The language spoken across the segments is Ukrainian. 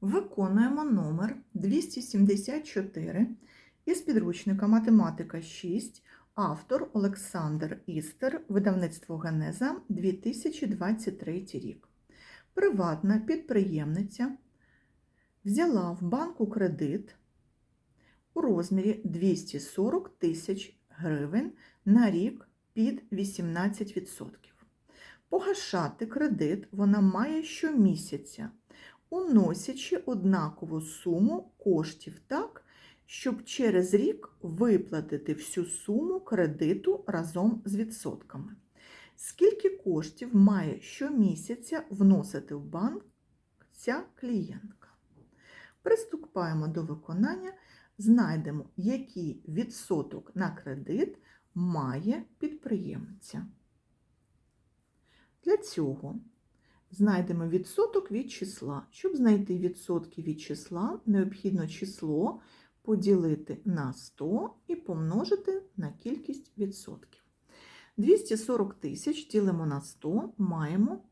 Виконуємо номер 274 із підручника Математика 6, автор Олександр Істер, видавництво Генеза 2023 рік. Приватна підприємниця взяла в банку кредит у розмірі 240 тисяч гривень на рік під 18%. Погашати кредит вона має щомісяця, уносячи однакову суму коштів так, щоб через рік виплатити всю суму кредиту разом з відсотками. Скільки коштів має щомісяця вносити в банк ця клієнтка? Приступаємо до виконання, знайдемо, який відсоток на кредит має підприємця. Для цього знайдемо відсоток від числа. Щоб знайти відсотки від числа, необхідно число поділити на 100 і помножити на кількість відсотків. 240 тисяч ділимо на 100, маємо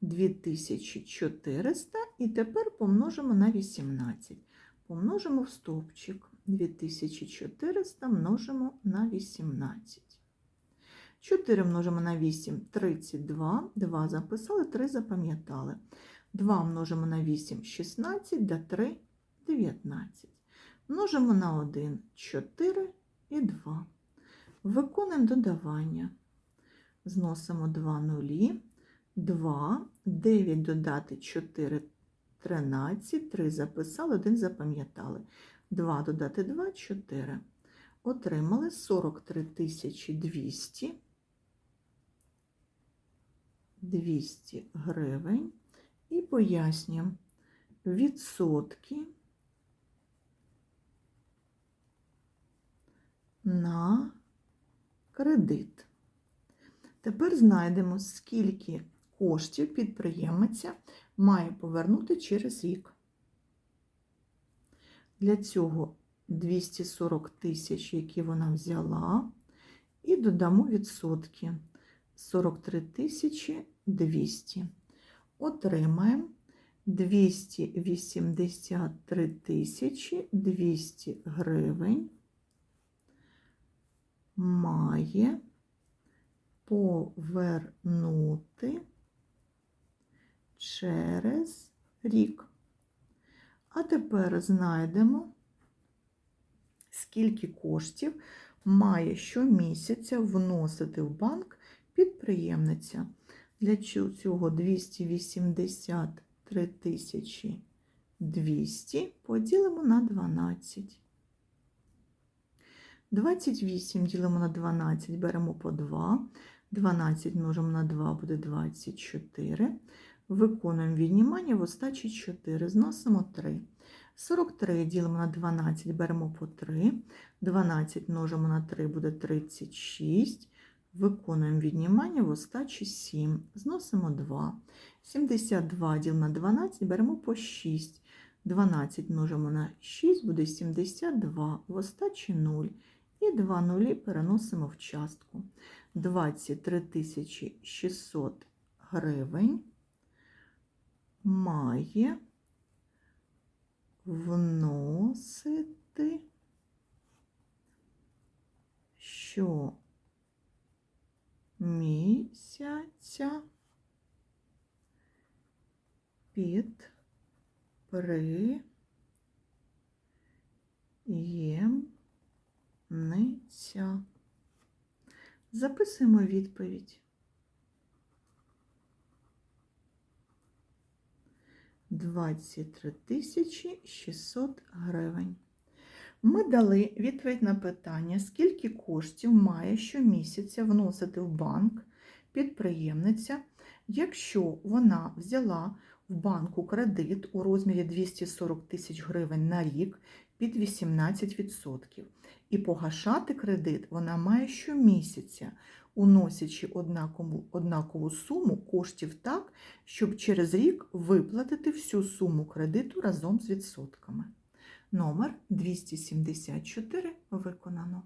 2400 і тепер помножимо на 18. Помножимо в стовпчик. 2400 множимо на 18. 4 множимо на 8 32, 2 записали, 3 запам'ятали. 2 множимо на 8 16, да 3 19. Множимо на 1 4 і 2. Виконуємо додавання. Зносимо 2 нулі. 2, 9 додати 4 13, 3 записали, 1 запам'ятали. 2 додати 2 4. Отримали 43 200 200 гривень і пояснюємо відсотки на кредит. Тепер знайдемо, скільки коштів підприємиця має повернути через рік. Для цього 240 тисяч, які вона взяла, і додамо відсотки 43 тисячі 200. Отримаємо 283 тисячі 200 гривень має повернути через рік. А тепер знайдемо, скільки коштів має щомісяця вносити в банк підприємниця. Для цього 283 тисячі 200 поділимо на 12. 28 ділимо на 12, беремо по 2. 12 множимо на 2 буде 24. Виконуємо віднімання в остачі 4, зносимо 3. 43 ділимо на 12, беремо по 3. 12 множимо на 3 буде 36. Виконуємо віднімання в остачі 7, зносимо 2. 72 діл на 12, беремо по 6. 12 множимо на 6, буде 72, в остачі 0. І 2 нулі переносимо в частку. 23 600 гривень має вносити що місяця під приємниця. Записуємо відповідь. 23 тисячі 600 гривень. Ми дали відповідь на питання, скільки коштів має щомісяця вносити в банк підприємниця, якщо вона взяла в банку кредит у розмірі 240 тисяч гривень на рік під 18%. І погашати кредит вона має щомісяця, уносячи однакову, однакову суму коштів так, щоб через рік виплатити всю суму кредиту разом з відсотками. Номер 274 виконано.